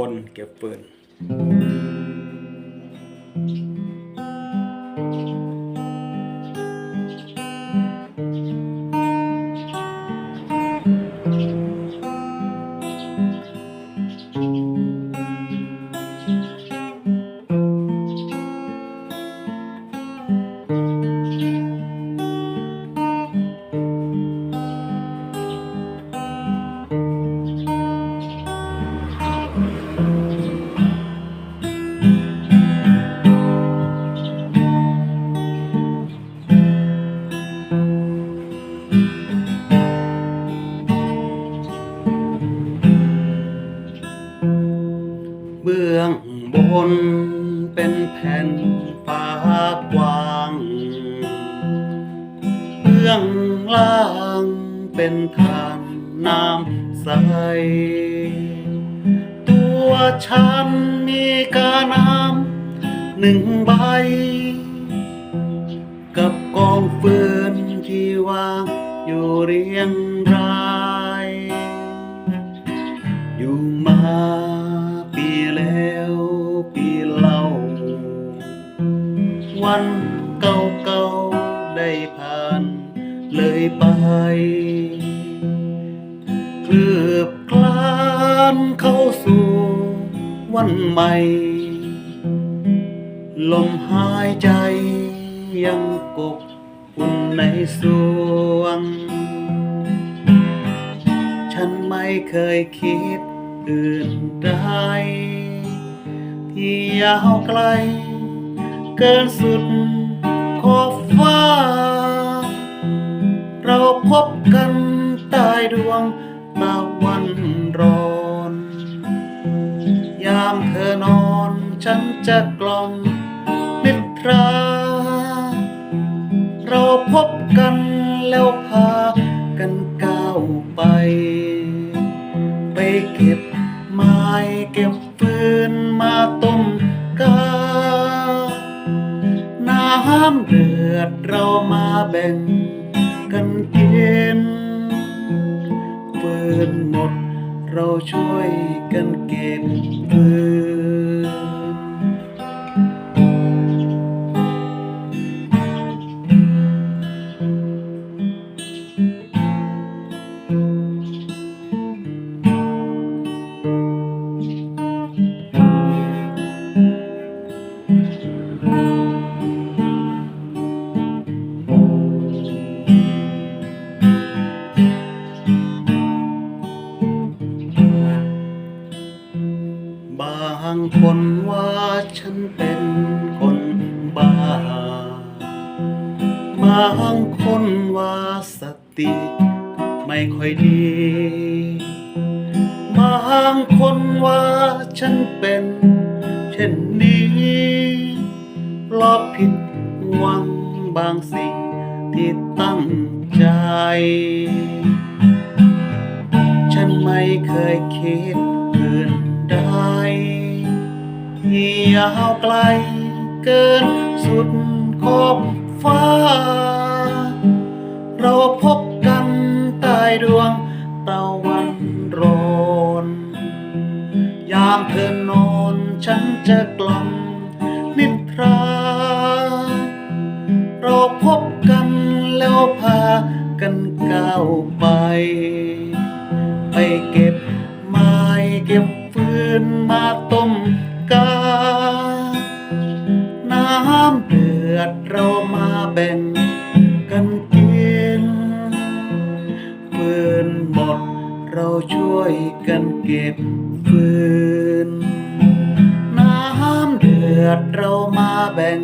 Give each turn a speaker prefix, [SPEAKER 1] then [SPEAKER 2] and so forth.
[SPEAKER 1] คนเก็บปืน นเป็นแผ่นฟ้ากว้างเบื้องล่างเป็นทานน้ำใส ตัวฉันมีกาน้ำหนึ่งใบ กับกองฟืนที่วางอยู่เรียงราย ยไป เคลือบคลานเข้าสู่วันใหม่ ลมหายใจยังกบอุ่นในสวง ฉันไม่เคยคิดอื่นใดที่ยาวไกล เกินสุด พบกันใต้ดวงตะวันร้อน ยามเธอนอนฉันจะกล่อมนิทรา เราพบกันแล้วพากันก้าวไป ไปเก็บไม้เก็บฟืนมาต้มกาน้ำเดือดเรามาแบ่งกันกิ นฟืนหมดเราช่วยกันเก็บฟืนางคนว่าฉันเป็นคนบ้า บางคนว่าสติไม่ค่อยดี บางคนว่าฉันเป็นเช่นนี้เพราะผิดหวังบางสิ่งที่ตั้งใจ ฉันไม่เคยคิด ยาวไกลเกินสุดขอบฟ้า เราพบกันใต้ดวงตะวันร้อนยามเธอนอนฉันจะกล่อมนิทรา เราพบกันแล้วพากันก้าวไปไป น้ำเดือดเรามาแบ่งกันกินฟืนหมดเราช่วยกันเก็บฟืนน้ำเดือดเรามาแบ่ง